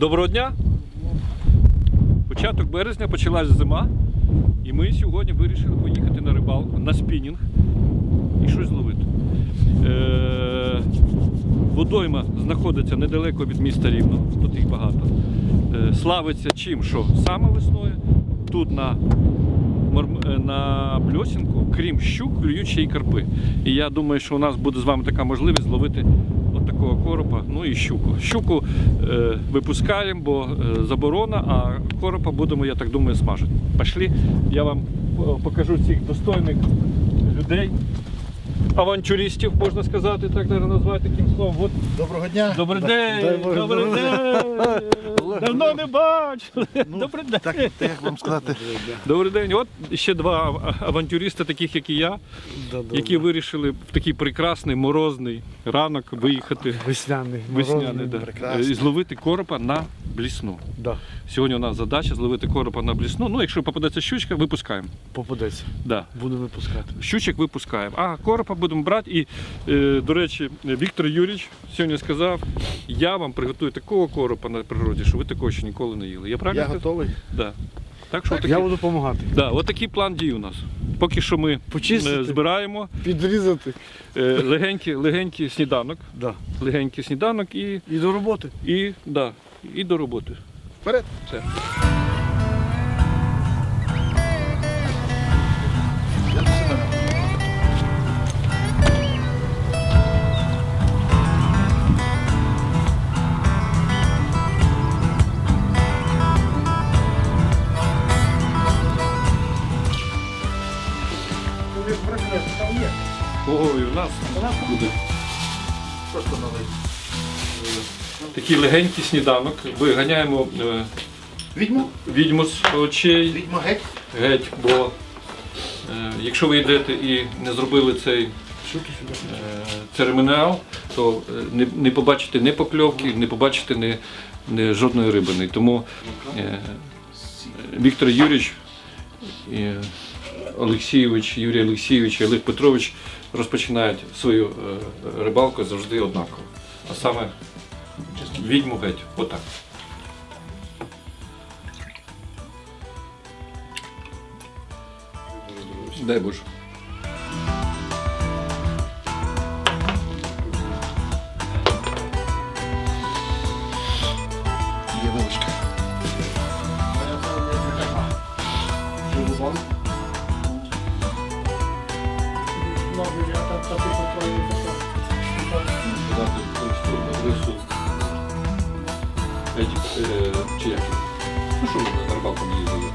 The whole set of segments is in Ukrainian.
Доброго дня! Початок березня почалась зима, і ми сьогодні вирішили поїхати на рибалку, на спінінг і щось зловити. Е- водойма знаходиться недалеко від міста Рівного, тут їх багато. Е- славиться чим, що саме весною тут на, е, на Бльосінку, крім щук, клюють ще й карпи. І я думаю, що у нас буде з вами така можливість зловити от коропа, ну і щуку. Щуку е, випускаємо, бо е, заборона, а коропа будемо, я так думаю, смажити. Пішли, я вам е, покажу цих достойних людей, авантюристів, можна сказати, так назвати таким словом. От, Доброго дня. добрий день, добрий день. Давно не бачили. Добрий день. Так, так як вам сказати? Добрий день. От ще два авантюристи, авантюриста, таких як і я, які вирішили в такий прекрасний морозний ранок виїхати Весняний. весняний, да, і зловити коропа на блісну. Да, Сьогодні у нас задача зловити коропа на блісну. Ну, якщо попадеться щучка, випускаємо. попадеться. Да. Буду випускати. Щучок випускаємо. А коропа будемо брати. І, е, до речі, Віктор Юрійович сьогодні сказав, я вам приготую такого коропа на природі, що ви такого ще ніколи не їли. Я правильно Я сказав? готовий. Да. Так що отакий, Я буду допомагати. да, отакий план дій у нас. Поки що ми Почистити. е, збираємо Підрізати. е, легенький, легенький сніданок. Да. Легенький сніданок і, І до роботи. і, да, і до роботи. Вперед. Все. Ого, і в нас буде. Просто налий. Такий легенький сніданок. Виганяємо е, Відьму? відьму з очей. Відьму геть. Геть, бо е, якщо ви йдете і не зробили цей е, церемоніал, то е, не, не побачите ні покльовки, не побачите ні, ні жодної рибини. Тому е, Віктор Юрійович, і Олексійович, Юрій Олексійович і Олег Петрович розпочинають свою е, рибалку завжди однаково. А саме відьму геть. Отак. Дай Боже. Чи як? Ну що ви на рибалку не їздили?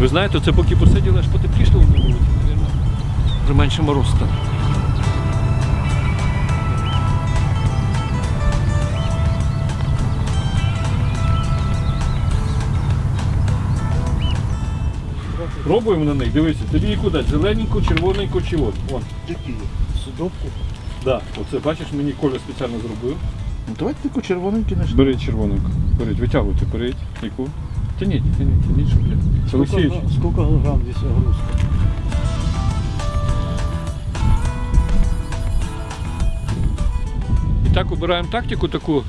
Ви знаєте, це поки посиділи, аж потеплішало на вулиці, мабуть. Вже менше мороз став. Пробуємо на них, дивися, тобі яку дати, зелененьку, червоненьку чи от. Вон. Які? Судовку. Да, оце бачиш, мені Коля спеціально зробив. Ну давайте таку червоненьку наш. Бери червоненьку. Беріть, витягуйте, беріть. Яку? Тяніть, тяніть, тяніть, щоб я. Олексійович. Сколько грамм здесь огрузка? І так обираємо тактику таку.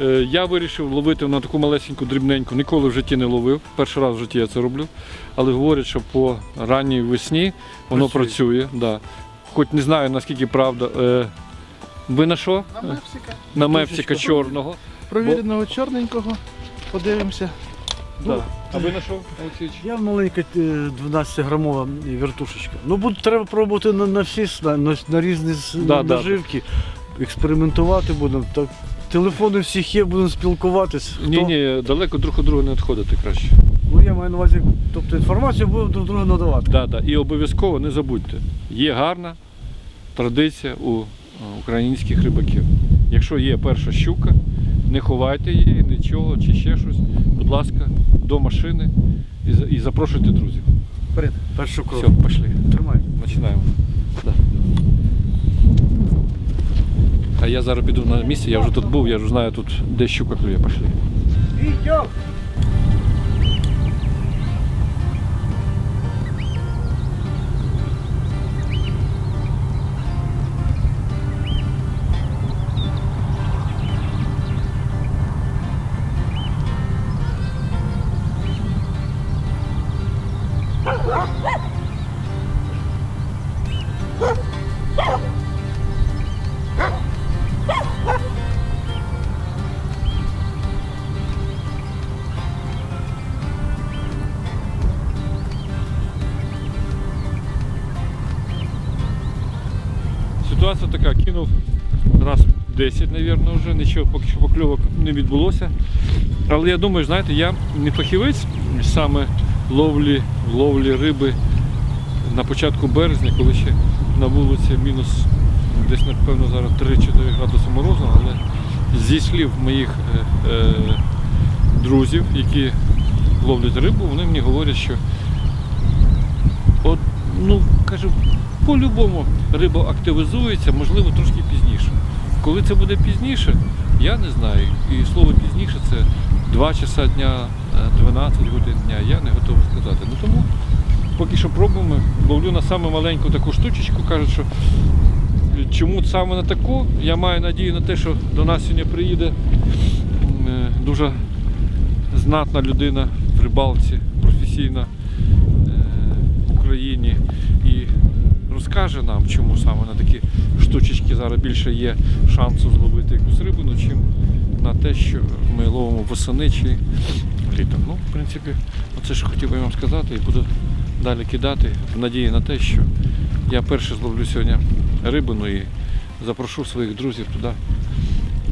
Е, Я вирішив ловити на таку малесеньку дрібненьку. Ніколи в житті не ловив. Перший раз в житті я це роблю. Але говорять, що по ранній весні воно Працює. працює. да. Хоч не знаю наскільки правда. Е, Ви на що? На Мепсика. На мепсика чорного. Провіреного чорненького. Подивимося. Да. А ви на що, Олексійович? Я маленька 12-грамова вертушечка. Ну, буду, треба пробувати на, на всі на, на, різні Да, да. наживки. Експериментувати будемо. Так, телефони всіх є, будемо спілкуватись. Хто- Ні, ні, далеко друг від друга не відходити краще. Ну, я маю на увазі, тобто інформацію будемо друг другу надавати. Да, да. І обов'язково не забудьте, є гарна традиція у е, українських рибаків. Якщо є перша щука, не ховайте її, нічого чи ще щось. Будь ласка, до машини і, і запрошуйте друзів. Вперед. Першу кров. Все, пішли. Тримай. Починаємо. Да. А я зараз піду на місце, я вже тут був, я вже знаю тут, де щука клює, пішли. Ситуація така, кинув раз 10, мабуть, вже, нічого поки що покльовок не відбулося. Але я думаю, знаєте, я не фахівець саме ловлі, ловлі риби на початку березня, коли ще на вулиці мінус десь, напевно, зараз 3-4 градуси морозу, але зі слів моїх е, е, друзів, які ловлять рибу, вони мені говорять, що от, ну, кажу, по-любому риба активізується, можливо, трошки пізніше. Коли це буде пізніше, я не знаю. І слово пізніше це 2 часа дня, е, 12 годин дня. Я не готовий сказати. Ну тому поки що пробуємо. Ловлю на саме маленьку таку штучечку. Кажуть, що чому саме на таку? Я маю надію на те, що до нас сьогодні приїде е, дуже знатна людина в рибалці, професійна е, в Україні розкаже нам, чому саме на такі штучечки зараз більше є шансу зловити якусь рибину, чим на те, що ми ловимо восени чи літом. Ну, в принципі, оце що хотів би вам сказати і буду далі кидати в надії на те, що я перше зловлю сьогодні рибину і запрошу своїх друзів туди,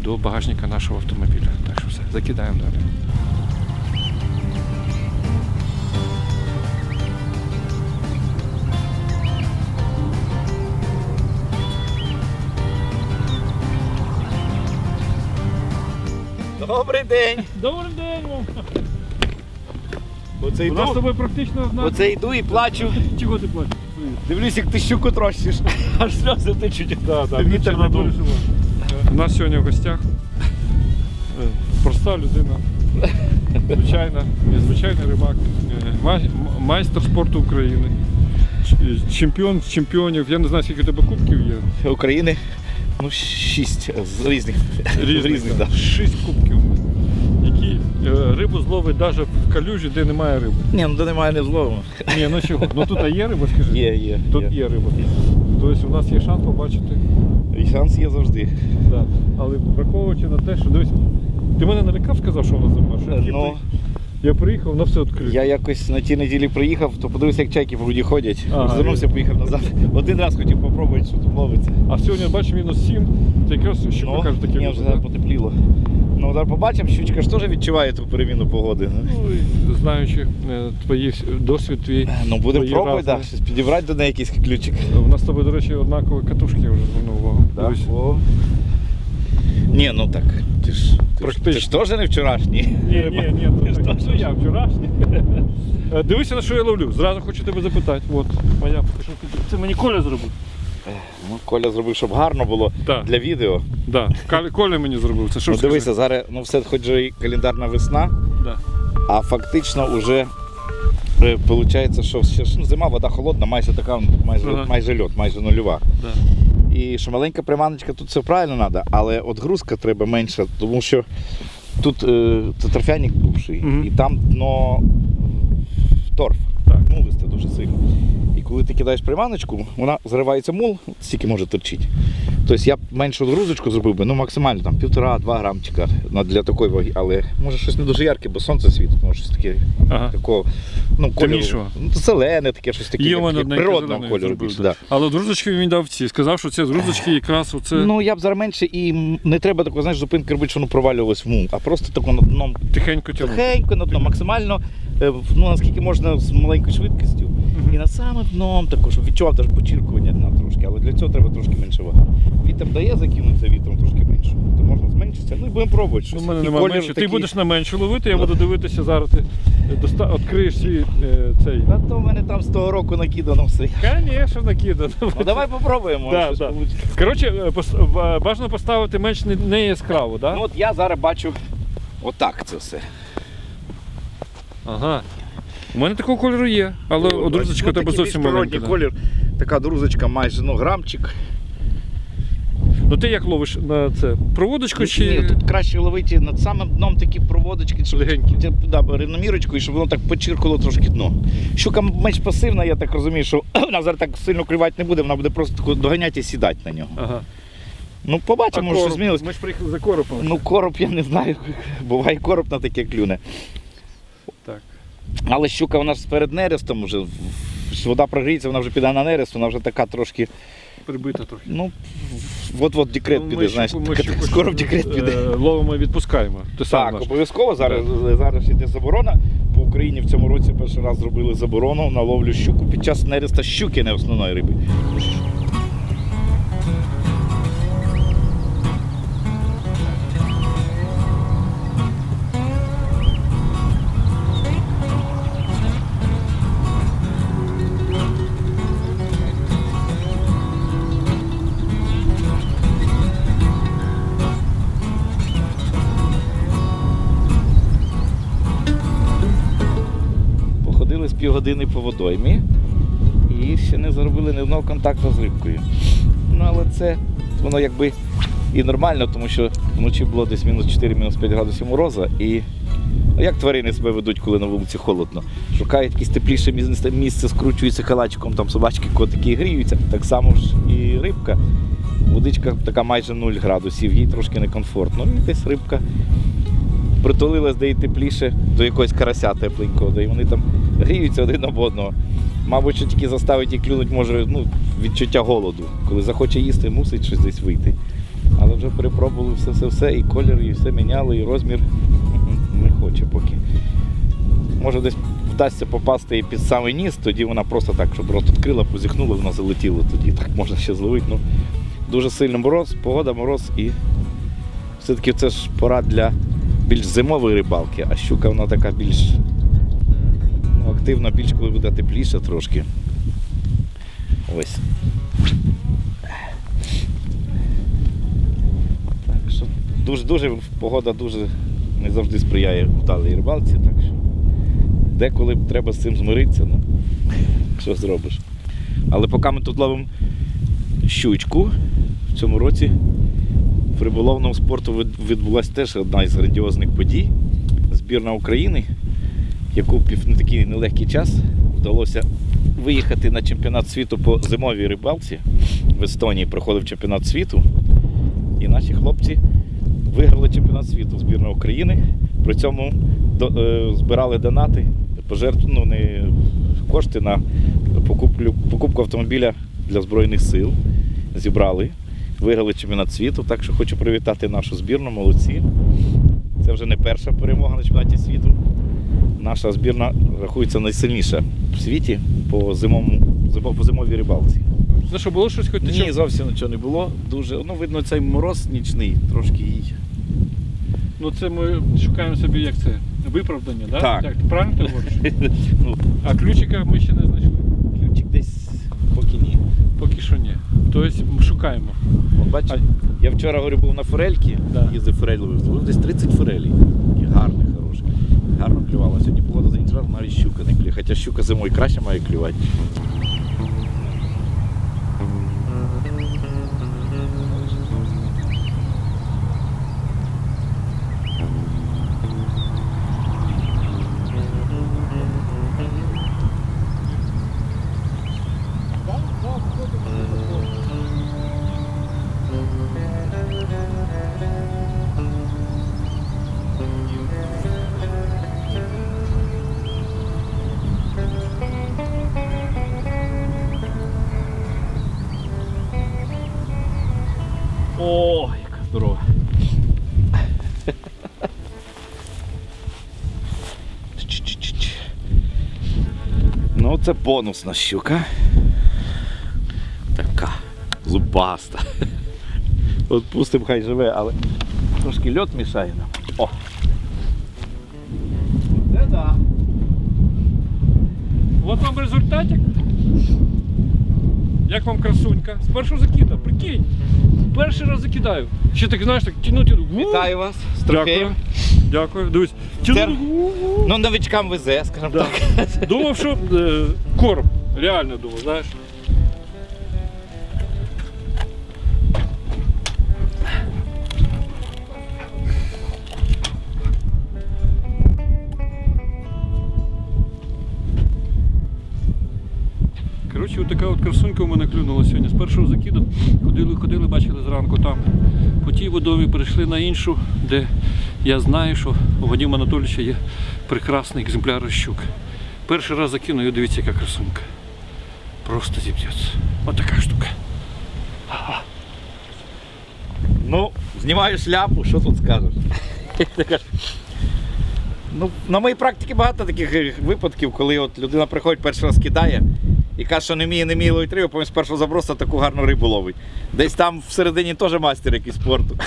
до багажника нашого автомобіля. Так що все, закидаємо далі. Добрий день. Добрий день вам! Оце з йду, тобою практично одна. оце йду і плачу. Чого ти плачеш? Дивлюсь, як ти щуку трощиш. Аж сльози течуть. Да, да, Вітер надув. У нас сьогодні в гостях е, проста людина, звичайна, незвичайний рибак, е, май- м- майстер спорту України, ч- е, чемпіон з чемпіонів. Я не знаю, скільки у тебе кубків є. України. Ну, шість з різних. Різних, да. да. Шість кубків. Е, рибу зловить навіть в калюжі, де немає риби. Ні, ну то немає не зловимо. Ні, ну чого? Ну тут а є риба, скажи. Є, є. Тут є риба. Тобто у нас є шанс побачити. І шанс є завжди. Да. Але враховуючи на те, що дивись, ти мене налякав, сказав, що вона зима. Що я, Ну, я приїхав, воно все відкрито. я якось на ті неділі приїхав, то подивився, як чайки в руді ходять. Ага. Звернувся, поїхав назад. Один раз хотів попробувати, що тут ловиться. А сьогодні бачиш мінус 7, це якраз щука Ну, каже таке. ні, вже потепліло. Ну, зараз побачимо, щучка ж теж відчуває ту переміну погоди. Ну, і знаючи е, твої досвід твій. Ну, будемо Твої пробувати, разні. да, щось підібрати до неї якийсь ключик. У нас з тобою, до речі, однакові катушки, я вже звернув увагу. Дивись. О. Ні, ну так. Ти ж, ти ж, ти ж теж не вчорашній. Ні, ні, ні, Ти ж ну, теж це я вчорашній. Е, Дивися, на що я ловлю. Зразу хочу тебе запитати. От, моя покажу. Це мені Коля зробив. Ну, Коля зробив, щоб гарно було Так. для відео. Да. Коля- Коля мені зробив. Це що Ну, скажи? дивися, зараз ну, все хоч же і календарна весна, Да. а фактично вже виходить, що ще ж, ну, зима, вода холодна, майже така, майже, Ага. майже льот, майже нульова. Да. І що маленька приманочка, тут все правильно треба, але отгрузка треба менша, тому що тут е, це торфяник бувший, Мгм. і там дно в торф. Так. Мулисте дуже сильно. Коли ти кидаєш приманочку, вона зривається мул, стільки може торчить. Тобто я б меншу грузочку зробив би, ну максимально там півтора-два грамчика для такої ваги, але може щось не дуже ярке, бо сонце світить, може щось таке Ага. такого. Ну, кольору, ну, зелене таке, щось таке, таке природного кольору більше. да. Але дружечки він дав ці. Сказав, що це дружечки якраз оце Ну я б зараз менше і не треба такого, знаєш, зупинки робити, що воно провалювалось в мул, а просто тако на дном тихенько тягнути. тихенько на дно, максимально, е, ну наскільки можна з маленькою швидкістю. І над самим дном також, відчував теж почіркування дна трошки, але для цього треба трошки менше вага. Вітер дає закинутися вітром трошки менше. То можна зменшитися. Ну і будемо пробувати У щось. мене І немає колір менше. Ти такий. будеш на менше ловити, я буду дивитися зараз. Ти доста... відкриєш свій е, цей. Та то в мене там з того року накидано все. Звісно, накидано. Ну давай попробуємо. Да, щось да. получиться. Коротше, е, пос- ба- бажано поставити менш не, не яскраво, так? Ну от я зараз бачу отак це все. Ага. У мене такого кольору є, але Ну, друзочка ну, тебе такий зовсім більш маленька. природній да. колір. Така друзочка майже ну, грамчик. Ну ти як ловиш на це? Проводочку чи. Ні, тут краще ловити над самим дном такі проводочки, щоб Легенькі. Да, рівномірочку, і щоб воно так почіркало трошки дно. Щука менш пасивна, я так розумію, що вона зараз так сильно клювати не буде, вона буде просто доганяти і сідати на нього. Ага. Ну, побачимо, що короб? змінилось. Ми ж приїхали за коропом. Ну, короб я не знаю. Буває короб на таке клюне. Так. Але щука вона ж перед нерестом вже. Вода прогріється, вона вже піде на нерест, вона вже така трошки. Прибита трохи. Ну, от-от декрет Ну, піде, знаєш. скоро в декрет е, піде. Ловимо і відпускаємо. Те саме Так, обов'язково зараз, зараз іде заборона. По Україні в цьому році перший раз зробили заборону на ловлю щуку під час нереста щуки, не основної риби. Півгодини по водоймі і ще не зробили ні одного контакту з рибкою. Ну, але це воно якби і нормально, тому що вночі було десь мінус 4, мінус 5 градусів мороза. І ну, як тварини себе ведуть, коли на вулиці холодно? Шукають якесь тепліше місце, скручуються калачиком, там собачки, котики і гріються. Так само ж і рибка. Водичка така майже 0 градусів, їй трошки некомфортно. І десь рибка притулилась де й тепліше до якогось карася тепленького, де й вони там гріються один об одного. Мабуть, що тільки заставить їх клюнуть, може ну, відчуття голоду. Коли захоче їсти, мусить щось десь вийти. Але вже перепробували все-все-все, і колір, і все міняли, і розмір не хоче поки. Може десь вдасться попасти і під самий ніс, тоді вона просто так, щоб рот відкрила, позіхнула, вона залетіла, тоді так можна ще зловити. Ну, дуже сильно мороз, погода, мороз і все-таки це ж пора для більш зимової рибалки, а щука вона така більш активна, більш коли буде тепліше трошки. Ось. Так що дуже, дуже погода дуже не завжди сприяє вдалій рибалці, так що деколи треба з цим змиритися, ну, що зробиш. Але поки ми тут ловимо щучку в цьому році в риболовному спорту відбулася теж одна із грандіозних подій. Збірна України, яку в пів- не такий нелегкий час вдалося виїхати на чемпіонат світу по зимовій рибалці. В Естонії проходив чемпіонат світу. І наші хлопці виграли чемпіонат світу збірна України. При цьому е, збирали донати, пожертв, ну, кошти на покуплю, покупку автомобіля для Збройних сил. Зібрали виграли чемпіонат світу, так що хочу привітати нашу збірну, молодці. Це вже не перша перемога на чемпіонаті світу. Наша збірна рахується найсильніша в світі по зимовому, по зимовій рибалці. Ну що, було щось хоч Ні, зовсім нічого не було. Дуже, ну, видно, цей мороз нічний, трошки їй. Ну це ми шукаємо собі як це. Виправдання, да? Так. Так, правильно ти говориш? Ну, А ключика ми ще не знайшли. ключик десь поки ні. Поки що ні. Тобто шукаємо. От бачиш, я вчора говорю, був на форельці, Да. їздив форель ловив, десь 30 форелей. Хороші. Гарно клювала. Сьогодні погода за ніч навіть щука не клює. Хоча щука зимою краще має клювати. Це бонусна щука. Така зубаста. От пустим, хай живе, але трошки льот мішає нам. О! Це да. От вам результатик. Як вам красунька? З першого закида, прикинь. Перший раз закидаю. Ще так, знаєш, так тяну, тяну. Вітаю вас з Дякую. Дякую. Дивись. Це- Ну, новичкам везе, скажімо Да. так. Думав, що е, корм. Реально думав, знаєш. У мене клюнула сьогодні. З першого закиду ходили, ходили, бачили зранку там. По тій водомі перейшли на іншу, де я знаю, що у Вадима Анатолійовича є прекрасний екземпляр щук. Перший раз закинув, і дивіться, яка красунка. Просто зіб'ється. Ось така штука. Ну, знімаю шляпу, що тут скажеш? ну, на моїй практиці багато таких випадків, коли от людина приходить перший раз кидає і каже, що не вміє, не вміє ловити рибу, потім з першого забросу таку гарну рибу ловить. Десь там всередині теж мастер якийсь спорту.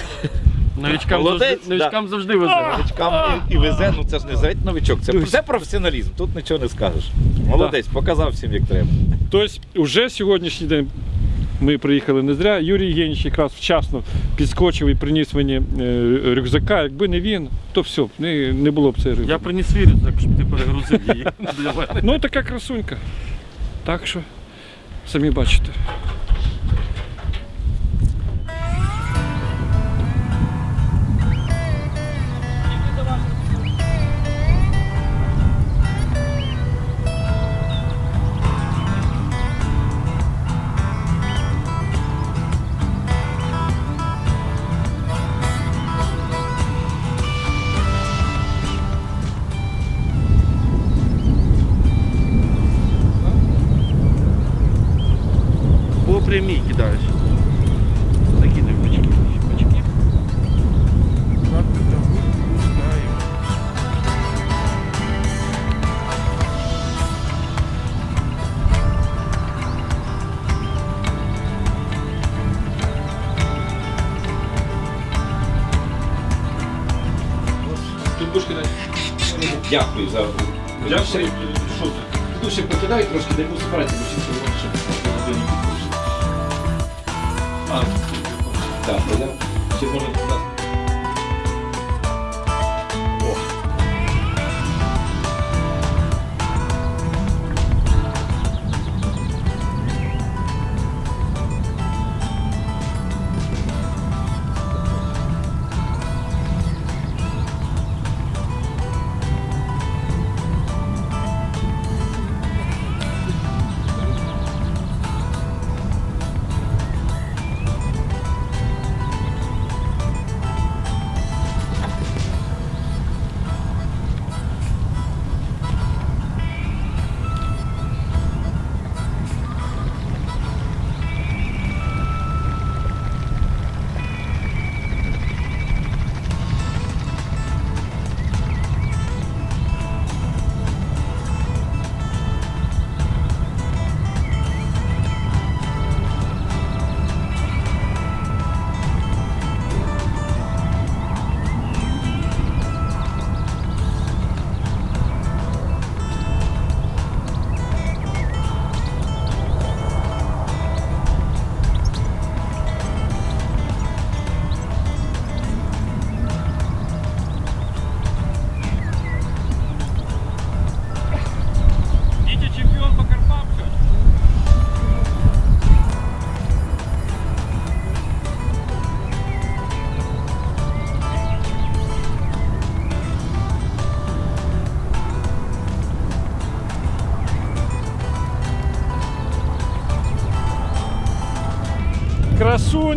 Новичкам, Молодець, завжди, новичкам завжди везе. Новичкам і, і везе, ну це ж не завіть новичок, це, це професіоналізм, тут нічого не скажеш. Молодець, показав всім, як треба. Тобто, вже сьогоднішній день ми приїхали не зря. Юрій Євгенійович якраз вчасно підскочив і приніс мені е, рюкзака. Якби не він, то все, не, не було б цієї риби. Я приніс свій рюкзак, щоб ти перегрузив її. Ну, така красунька. Так що, самі бачите.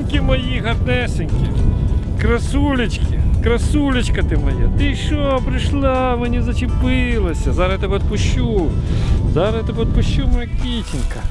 Красуньки мої гарнесенькі, красулечки, красулечка ти моя. Ти що, прийшла, мені зачепилася. Зараз я тебе відпущу. Зараз я тебе відпущу, моя кітенька.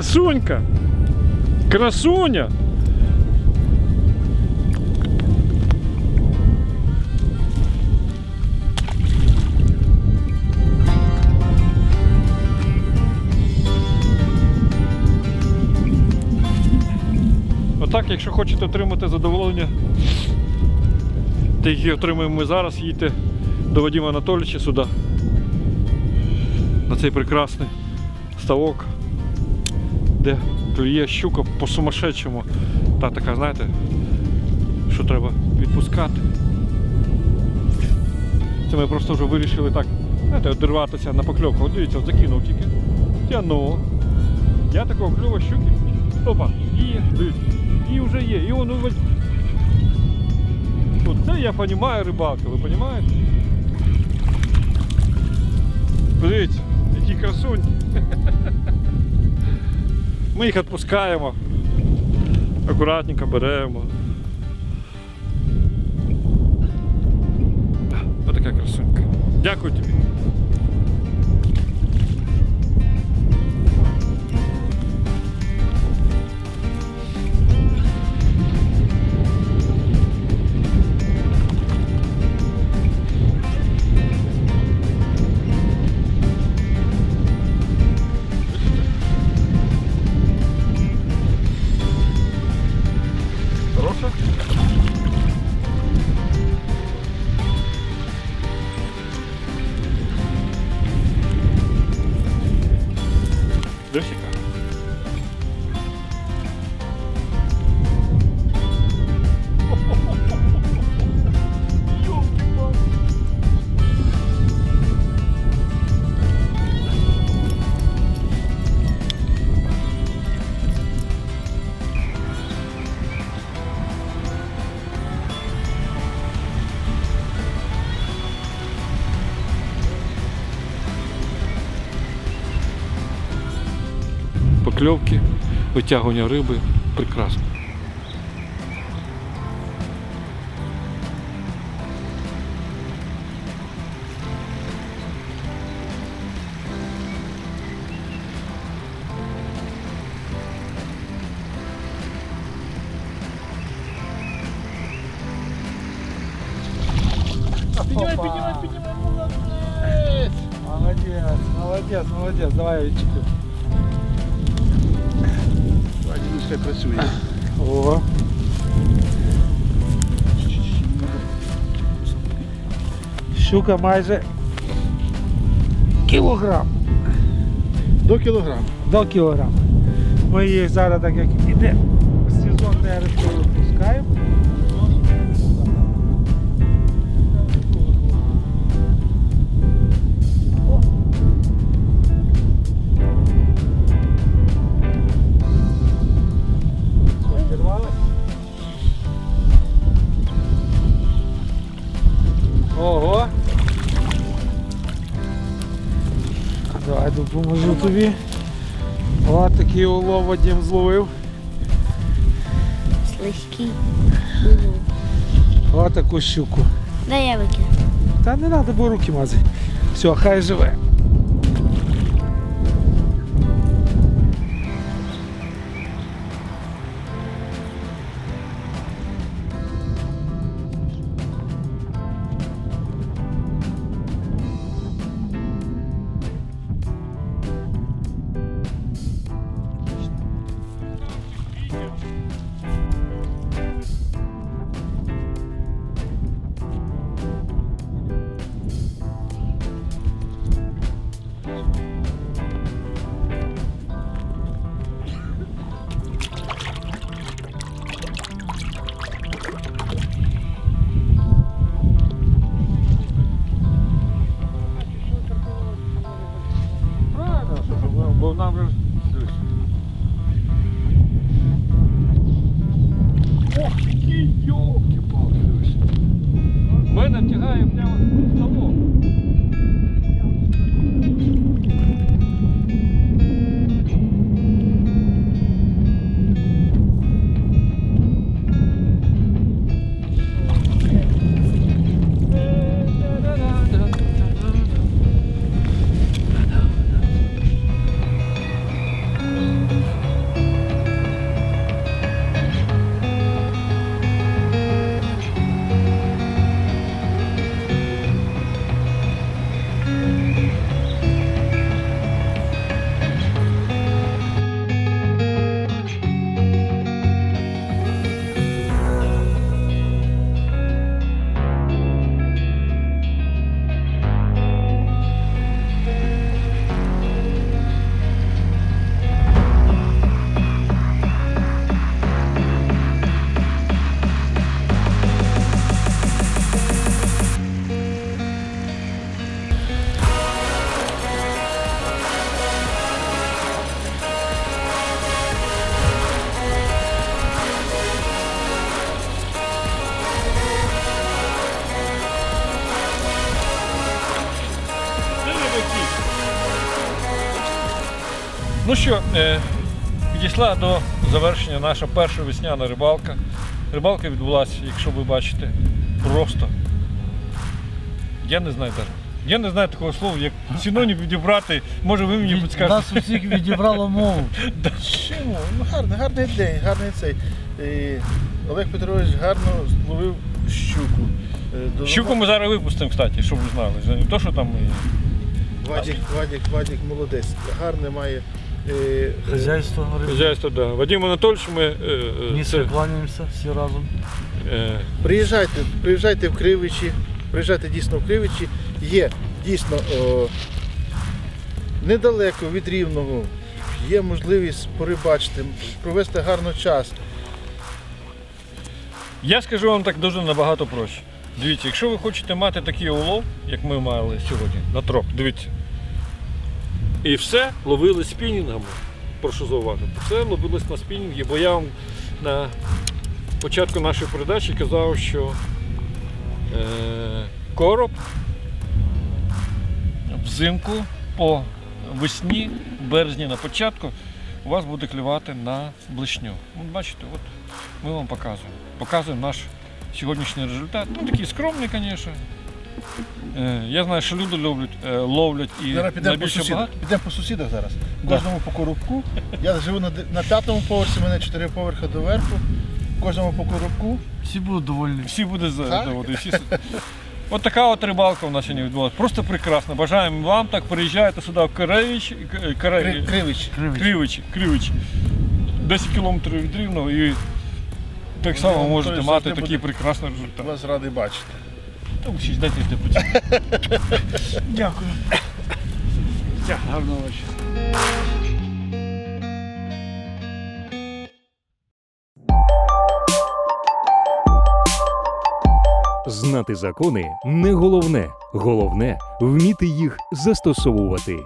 Красунька! Красуня! Отак, якщо хочете отримати задоволення, те, яке отримуємо ми зараз, їдьте до Вадима Анатолійовича сюди. На цей прекрасний ставок, де клює щука по сумасшедшому. Та така, знаєте, що треба відпускати. Це ми просто вже вирішили так, знаєте, одірватися на покльовку. От дивіться, закинув тільки. Тягнув. Я такого клюва щуки. Опа, і дивіться. І вже є. І воно. Оце я розумію рибалка, ви розумієте? Подивіться, які красунь. Ми їх відпускаємо. Акуратненько беремо. Отака красунька. Дякую тобі. Покльовки, витягування риби. Прекрасно. Щука майже кілограм. До кілограма. До кілограма. Ми їх зараз, так як іде сезон нересту, випускаємо. Допоможу тобі. О, такий улов Вадим зловив. Слизький. Ось таку щуку. Дай я викину. Та не треба, бо руки мазай. Все, хай живе. Ну що, е, підійшла до завершення наша перша весняна рибалка. Рибалка відбулася, якщо ви бачите, просто. Я не знаю навіть. Я не знаю такого слова, як синонім відібрати. Може ви мені підскажете. Нас усіх відібрало мову. Чому? Ну гарний, гарний день, гарний цей. Е, Олег Петрович гарно зловив щуку. Е, до- Щуку ми зараз випустимо, кстати, щоб ви знали. Не то, що там. Вадік, Вадік, Вадік молодець. Гарне має. Хазяйство рибне. Хазяйство, да. Вадим Анатольович, ми. е, е, Низько це, всі разом. е, Приїжджайте, приїжджайте в Кривичі, приїжджайте дійсно в Кривичі. Є дійсно о, недалеко від Рівного. Є можливість порибачити, провести гарно час. Я скажу вам так дуже набагато проще. Дивіться, якщо ви хочете мати такий улов, як ми мали сьогодні, на троп, дивіться. І все ловили спінінгами. Прошу зауважити. Все ловилось на спінінги, бо я вам на початку нашої передачі казав, що е, короб взимку по весні, березні на початку, у вас буде клювати на блишню. От бачите, от ми вам показуємо. Показуємо наш сьогоднішній результат. Ну такий скромний, звісно. Е, я знаю, що люди люблять, е, ловлять і Зараз підемо по найбільше сусідах. багато. Підемо по сусідах зараз. Кожному по коробку. Я живу на, п'ятому поверсі, у мене чотири поверхи доверху. Кожному по коробку. Всі будуть довольні. Всі буде за Так? да, от, всі... с- От така от рибалка у нас сьогодні відбулася. Просто прекрасно. Бажаємо вам так. Приїжджайте сюди в Каревич, К- Кри- Кривич. Кривич. Кривичі. 10 кілометрів від Рівного і так само Ну, можете мати завжди такий буде- прекрасний результат. Вас радий бачити. Та всі ж дайте йти поцілуй. Дякую. Гарного вечора. Знати закони не головне. Головне вміти їх застосовувати.